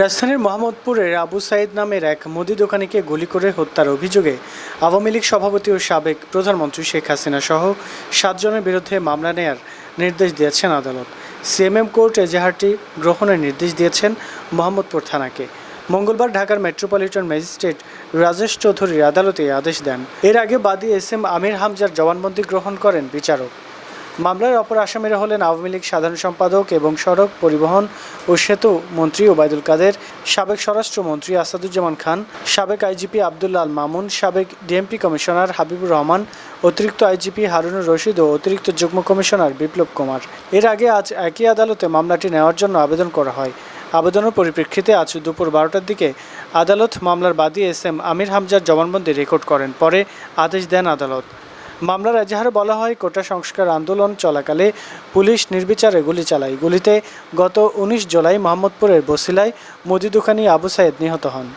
রাজধানীর মোহাম্মদপুরের আবু সাইদ নামের এক মুদি দোকানিকে গুলি করে হত্যার অভিযোগে আওয়ামী লীগ সভাপতি ও সাবেক প্রধানমন্ত্রী শেখ হাসিনা সহ সাতজনের বিরুদ্ধে মামলা নেয়ার নির্দেশ দিয়েছেন আদালত। সিএমএম কোর্ট এজাহারটি গ্রহণের নির্দেশ দিয়েছেন মোহাম্মদপুর থানাকে। মঙ্গলবার ঢাকার মেট্রোপলিটন ম্যাজিস্ট্রেট রাজেশ চৌধুরীর আদালতে আদেশ দেন। এর আগে বাদী এস এম আমির হামজার জবানবন্দি গ্রহণ করেন বিচারক। মামলার অপর আসামিরা হলেন আওয়ামী লীগ সাধারণ সম্পাদক এবং সড়ক পরিবহন ও সেতু মন্ত্রী ওবায়দুল কাদের, সাবেক স্বরাষ্ট্রমন্ত্রী আসাদুজ্জামান খান, সাবেক আইজিপি আবদুল্লাল মামুন, সাবেক ডিএমপি কমিশনার হাবিবুর রহমান, অতিরিক্ত আইজিপি হারুনুর রশিদ ও অতিরিক্ত যুগ্ম কমিশনার বিপ্লব কুমার। এর আগে আজ একই আদালতে মামলাটি নেওয়ার জন্য আবেদন করা হয়। আবেদনের পরিপ্রেক্ষিতে আজ দুপুর বারোটার দিকে আদালত মামলার বাদী এস এম আমির হামজার জবানবন্দি রেকর্ড করেন। পরে আদেশ দেন আদালত। মামলার এজাহারে বলা হয়, কোটা সংস্কার আন্দোলন চলাকালে পুলিশ নির্বিচারে গুলি চালায়। গুলিতে গত উনিশ জুলাই মোহাম্মদপুরের বসিলায় মুদি দোকানি আবু সাইদ নিহত হন।